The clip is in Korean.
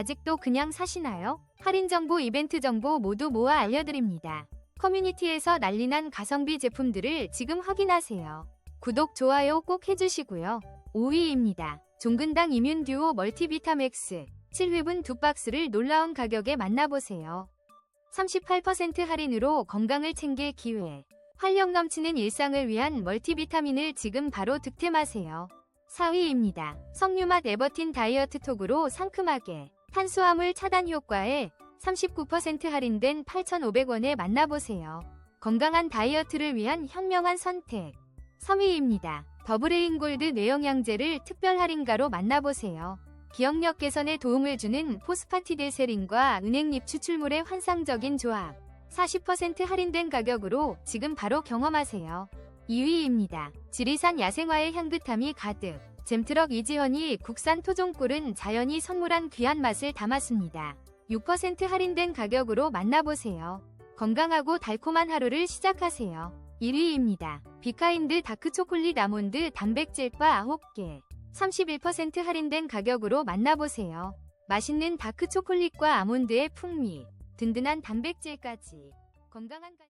아직도 그냥 사시나요? 할인 정보, 이벤트 정보 모두 모아 알려드립니다. 커뮤니티에서 난리난 가성비 제품들을 지금 확인하세요. 구독, 좋아요 꼭 해주시고요. 5위입니다. 종근당 이뮨 듀오 멀티비타맥스 7회분 두 박스를 놀라운 가격에 만나보세요. 38% 할인으로 건강을 챙길 기회. 활력 넘치는 일상을 위한 멀티비타민을 지금 바로 득템하세요. 4위입니다. 석류맛 에버틴 다이어트 톡으로 상큼하게 탄수화물 차단 효과에 39% 할인된 8,500원에 만나보세요. 건강한 다이어트를 위한 현명한 선택. 3위입니다. 더블레인 골드 뇌영양제를 특별 할인가로 만나보세요. 기억력 개선에 도움을 주는 포스파티딜세린과 은행잎 추출물의 환상적인 조합. 40% 할인된 가격으로 지금 바로 경험하세요. 2위입니다. 지리산 야생화의 향긋함이 가득. 잼트럭 이지현이 국산 토종꿀은 자연이 선물한 귀한 맛을 담았습니다. 6% 할인된 가격으로 만나보세요. 건강하고 달콤한 하루를 시작하세요. 1위입니다. 비카인드 다크초콜릿 아몬드 단백질바 9개. 31% 할인된 가격으로 만나보세요. 맛있는 다크초콜릿과 아몬드의 풍미, 든든한 단백질까지. 건강한 가...